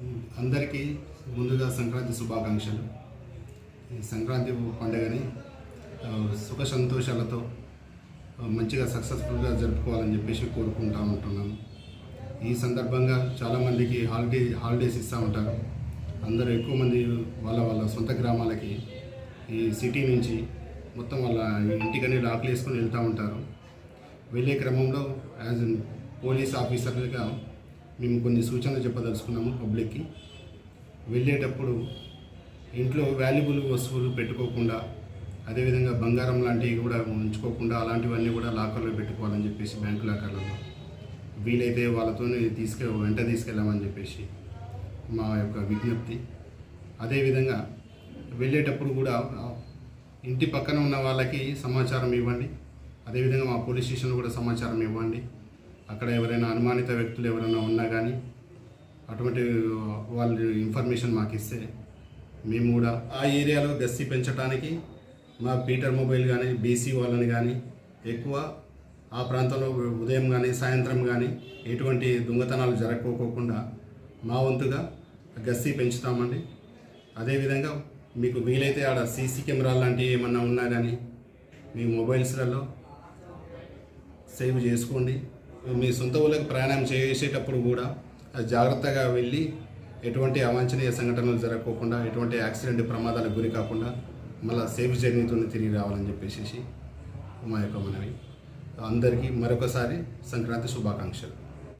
అందరికీ ముందుగా సంక్రాంతి శుభాకాంక్షలు. ఈ సంక్రాంతి పండుగని సుఖ సంతోషాలతో మంచిగా సక్సెస్ఫుల్గా జరుపుకోవాలని చెప్పేసి కోరుకుంటా ఉంటున్నాను ఈ సందర్భంగా చాలామందికి హాలిడే హాలిడేస్ ఇస్తూ ఉంటారు. అందరూ ఎక్కువ మంది వాళ్ళ వాళ్ళ సొంత గ్రామాలకి ఈ సిటీ నుంచి మొత్తం వాళ్ళ ఇంటికనే లాక్లు వేసుకొని వెళ్తూ ఉంటారు. వెళ్ళే క్రమంలో యాజ్ పోలీస్ ఆఫీసర్లుగా మేము కొన్ని సూచనలు చెప్పదలుచుకున్నాము పబ్లిక్కి. వెళ్ళేటప్పుడు ఇంట్లో వాల్యుబుల్ వస్తువులు పెట్టుకోకుండా అదేవిధంగా బంగారం లాంటివి కూడా ఉంచుకోకుండా అలాంటివన్నీ కూడా లాకర్లో పెట్టుకోవాలని చెప్పేసి బ్యాంకు లాకర్లలో వీలైతే వాళ్ళతో తీసుకె వెంట తీసుకెళ్ళామని చెప్పేసి మా యొక్క విజ్ఞప్తి. అదేవిధంగా వెళ్ళేటప్పుడు కూడా ఇంటి పక్కన ఉన్న వాళ్ళకి సమాచారం ఇవ్వండి. అదేవిధంగా మా పోలీస్ స్టేషన్లో కూడా సమాచారం ఇవ్వండి. అక్కడ ఎవరైనా అనుమానిత వ్యక్తులు ఎవరైనా ఉన్నా కానీ అటువంటి వాళ్ళు ఇన్ఫర్మేషన్ మాకు ఇస్తే మేము కూడా ఆ ఏరియాలో గస్తీ పెంచడానికి మా పీటర్ మొబైల్ కానీ బీసీ వాళ్ళని కానీ ఎక్కువ ఆ ప్రాంతంలో ఉదయం కానీ సాయంత్రం కానీ ఎటువంటి దొంగతనాలు జరగకోకుండా మా వంతుగా గస్తీ పెంచుతామండి. అదేవిధంగా మీకు వీలైతే ఆడ సీసీ కెమెరాలు లాంటివి ఏమన్నా ఉన్నా కానీ మీ మొబైల్స్లలో సేవ్ చేసుకోండి. మీ సొంత ఊళ్ళకి ప్రయాణం చేసేటప్పుడు కూడా అది జాగ్రత్తగా వెళ్ళి ఎటువంటి అవాంఛనీయ సంఘటనలు జరగకోకుండా ఎటువంటి యాక్సిడెంట్ ప్రమాదాలకు గురి కాకుండా మళ్ళీ సేఫ్ జర్నీతోనే తిరిగి రావాలని చెప్పేసి మా యొక్క మనవి. అందరికీ మరొకసారి సంక్రాంతి శుభాకాంక్షలు.